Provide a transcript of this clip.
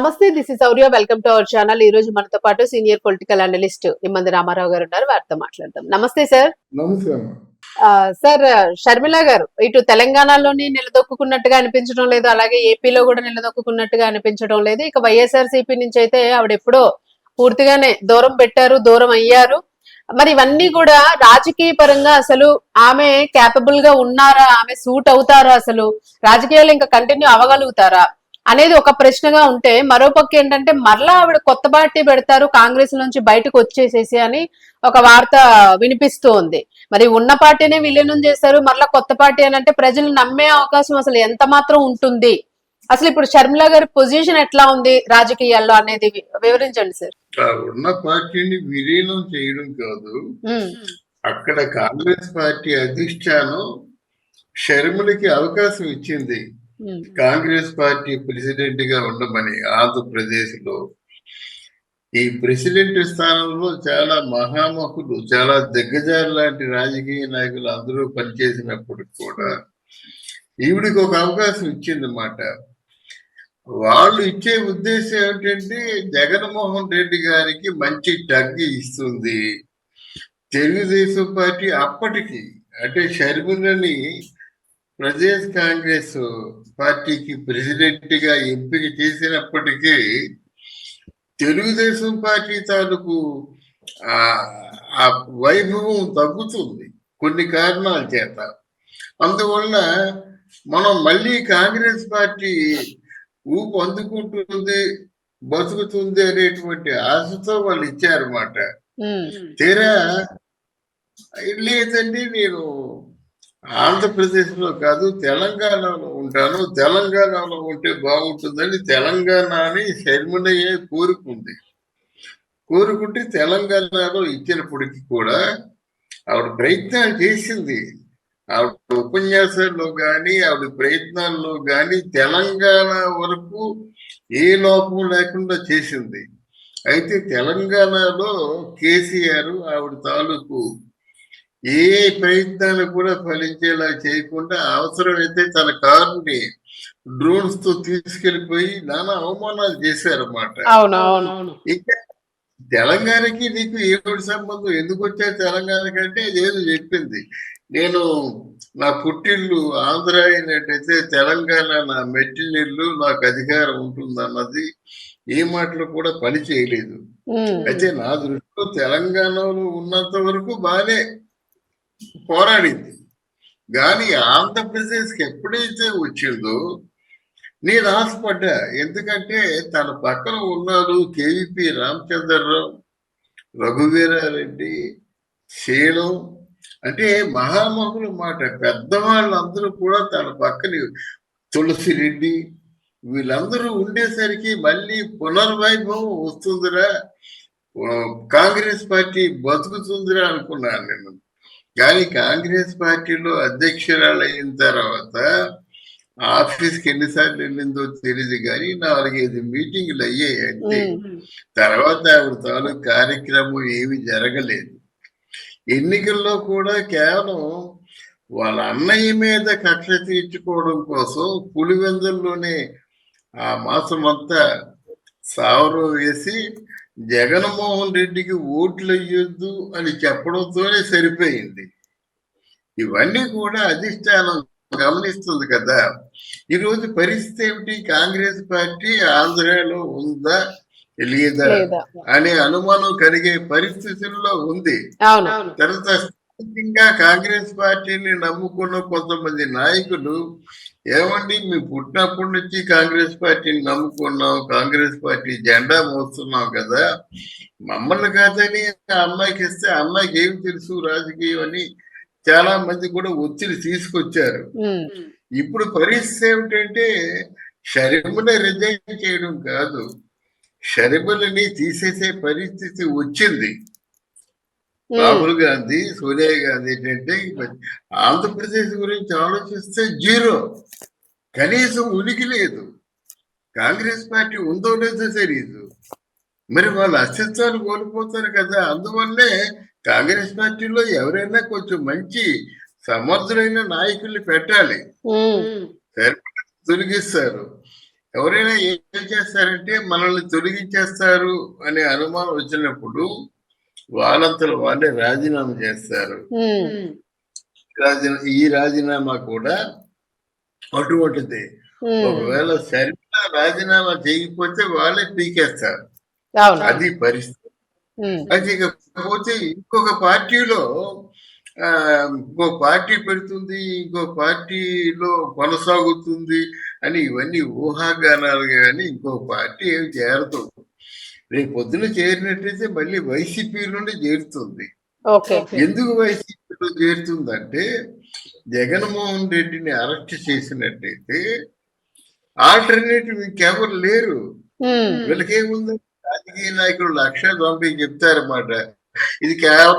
నమస్తే this is Sourya welcome to our channel ఈ రోజు మనతో పాటు senior political analyst Immandi Ramarao garu ఉన్నారు. వారితో మాట్లాడదాం. నమస్తే సార్ సార్ షర్మిల గారు ఇటు తెలంగాణలోని నిలదొక్కున్నట్టుగా అనిపించడం లేదు. అలాగే ఏపీలో కూడా నిలదొక్కున్నట్టుగా అనిపించడం లేదు. ఇక వైఎస్ఆర్ నుంచి అయితే ఆవిడ ఎప్పుడో పూర్తిగానే దూరం పెట్టారు దూరం అయ్యారు. మరి ఇవన్నీ కూడా రాజకీయ పరంగా అసలు ఆమె క్యాపబుల్గా ఉన్నారా? ఆమె సూట్ అవుతారా అసలు? రాజకీయాలు ఇంకా కంటిన్యూ అవ్వగలుగుతారా? అనేది ఒక ప్రశ్నగా ఉంటే మరో పక్క ఏంటంటే మరలా ఆవిడ కొత్త పార్టీ పెడతారు కాంగ్రెస్ నుంచి బయటకు వచ్చేసేసి అని ఒక వార్త వినిపిస్తూ ఉంది మరి ఉన్న పార్టీనే విలీనం చేశారు మరలా కొత్త పార్టీ అని అంటే ప్రజలు నమ్మే అవకాశం అసలు ఎంత మాత్రం ఉంటుంది? అసలు ఇప్పుడు షర్మిల గారి పొజిషన్ ఎట్లా ఉంది రాజకీయాల్లో అనేది వివరించండి సార్. ఉన్న పార్టీని విలీనం చేయడం కాదు. అక్కడ కాంగ్రెస్ పార్టీ అధిష్టానం షర్మిలకి అవకాశం ఇచ్చింది. కాంగ్రెస్ పార్టీ ప్రెసిడెంట్గా ఉండమని ఆంధ్రప్రదేశ్లో ఈ ప్రెసిడెంట్ స్థానంలో చాలా మహామహులు చాలా దిగ్గజారు లాంటి రాజకీయ నాయకులు అందరూ పనిచేసినప్పుడు కూడా ఈవిడికి ఒక అవకాశం ఇచ్చిందన్నమాట. వాళ్ళు ఇచ్చే ఉద్దేశం ఏమిటంటే జగన్మోహన్ రెడ్డి గారికి మంచి టగ్ ఇస్తుంది. తెలుగుదేశం పార్టీ అప్పటికి అంటే షర్మిలని ప్రదేశ్ కాంగ్రెస్ పార్టీకి ప్రెసిడెంట్గా ఎంపిక చేసినప్పటికీ తెలుగుదేశం పార్టీ తాలూకు ఆ వైభవం తగ్గుతుంది కొన్ని కారణాల చేత. అందువలన మనం మళ్ళీ కాంగ్రెస్ పార్టీ ఊపు అందుకుంటుంది బతుకుతుంది అనేటువంటి ఆశతో వాళ్ళు ఇచ్చారన్నమాట. తీరా? లేదండి నేను ఆంధ్రప్రదేశ్లో కాదు తెలంగాణలో ఉంటాను. తెలంగాణలో ఉంటే బాగుంటుందని తెలంగాణని శర్మలయ్యే కోరుకుంది. కోరుకుంటే తెలంగాణలో ఇచ్చినప్పటికీ కూడా ఆవిడ ప్రయత్నాలు చేసింది. ఆవిడ ఉపన్యాసాల్లో కానీ ఆవిడ ప్రయత్నాల్లో కానీ తెలంగాణ వరకు ఏ లోపం లేకుండా చేసింది. అయితే తెలంగాణలో కేసీఆర్ ఆవిడ తాలూకు ఏ ప్రయత్నాలు కూడా ఫలించేలా చేయకుండా అవసరమైతే తన కారుని డ్రోన్స్తో తీసుకెళ్ళిపోయి నానా అవమానాలు చేశారన్నమాట. అవును అవును. ఇంకా తెలంగాణకి నీకు ఏమిటి సంబంధం? ఎందుకు వచ్చా తెలంగాణ కంటే ఏదో చెప్పింది. నేను నా పుట్టిల్లు ఆంధ్ర అయినట్టయితే తెలంగాణ నా మెట్టినిల్లు నాకు అధికారం ఉంటుందన్నది ఏ మాటలు కూడా పని చేయలేదు. అయితే నా దృష్టిలో తెలంగాణలో ఉన్నంత వరకు బాగానే పోరాడింది. కానీ ఆంధ్రప్రదేశ్కి ఎప్పుడైతే వచ్చిందో నేను ఆశపడ్డా. ఎందుకంటే తన పక్కన ఉన్నారు కేవీపీ రామచంద్రరావు రఘువీరారెడ్డి శీలం. అంటే మహామహుల మాట. పెద్దవాళ్ళందరూ కూడా తన పక్కన తులసిరెడ్డి. వీళ్ళందరూ ఉండేసరికి మళ్ళీ పునర్వైభవం వస్తుందిరా. కాంగ్రెస్ పార్టీ బతుకుతుందిరా అనుకున్నాను నేను. కానీ కాంగ్రెస్ పార్టీలో అధ్యక్షురాలు అయిన తర్వాత ఆఫీస్కి ఎన్నిసార్లు వెళ్ళిందో తెలియదు కానీ నాలుగైదు మీటింగ్లు అయ్యాయి అంటే తర్వాత ఆవిడ తాలూకు కార్యక్రమం ఏమి జరగలేదు. ఎన్నికల్లో కూడా కేవలం వాళ్ళ అన్నయ్య మీద కక్ష తీర్చుకోవడం కోసం పులివెందుల్లోనే ఆ మాసం అంతా సావరం వేసి జగన్మోహన్ రెడ్డికి ఓట్లు అయ్యొద్దు అని చెప్పడంతోనే సరిపోయింది. ఇవన్నీ కూడా అధిష్టానం గమనిస్తుంది కదా. ఈరోజు పరిస్థితి ఏమిటి? కాంగ్రెస్ పార్టీ ఆంధ్రాలో ఉందా లేదా అనే అనుమానం కలిగే పరిస్థితుల్లో ఉంది. అవును. తర్వాత స్థానికంగా కాంగ్రెస్ పార్టీని నమ్ముకున్న కొంతమంది నాయకులు ఏమండి మేము పుట్టినప్పటి నుంచి కాంగ్రెస్ పార్టీని నమ్ముకున్నాం కాంగ్రెస్ పార్టీ జెండా మోస్తున్నాం కదా. మమ్మల్ని కాదని ఆ అమ్మాయికి ఇస్తే ఆ అమ్మాయికి ఏమి తెలుసు రాజకీయం అని చాలా మంది కూడా ఒత్తిడి తీసుకొచ్చారు. ఇప్పుడు పరిస్థితి ఏమిటంటే షర్మిల రిజైన్ చేయడం కాదు. షర్మిలని తీసేసే పరిస్థితి వచ్చింది. రాహుల్ గాంధీ సోనియా గాంధీ ఏంటంటే ఆంధ్రప్రదేశ్ గురించి ఆలోచిస్తే జీరో. కనీసం ఉనికి లేదు. కాంగ్రెస్ పార్టీ ఉందో లేదో తెలియదు మరి వాళ్ళ అస్తిత్వాన్ని కోల్పోతారు కదా. అందువల్లే కాంగ్రెస్ పార్టీలో ఎవరైనా కొంచెం మంచి సమర్థులైన నాయకుల్ని పెట్టాలి. తొలగిస్తారు. ఎవరైనా ఏం చేస్తారంటే మనల్ని తొలగించేస్తారు అనే అనుమానం వచ్చినప్పుడు వాళ్ళంతలో వాళ్ళే రాజీనామా చేస్తారు. రాజీనా ఈ రాజీనామా కూడా అటువంటిది. ఒకవేళ సరిగ్గా రాజీనామా చేయకపోతే వాళ్ళే పీకేస్తారు. అది పరిస్థితి. అది ఇకపోతే ఇంకొక పార్టీలో ఆ, ఇంకో పార్టీ పెడుతుంది ఇంకో పార్టీలో కొనసాగుతుంది అని ఇవన్నీ ఊహాగానాలు కానీ ఇంకో పార్టీ ఏం చేరదు. రేపు పొద్దున చేరినట్టయితే మళ్ళీ వైసీపీ నుండి చేరుతుంది. ఎందుకు వైసీపీలో చేరుతుందంటే జగన్మోహన్ రెడ్డిని అరెస్ట్ చేసినట్టయితే ఆల్టర్నేటివ్ ఇంకెవరు లేరు. వీళ్ళకేముంది? రాజకీయ నాయకులు లక్ష తొంభై చెప్తారన్నమాట. ఇది కేవలం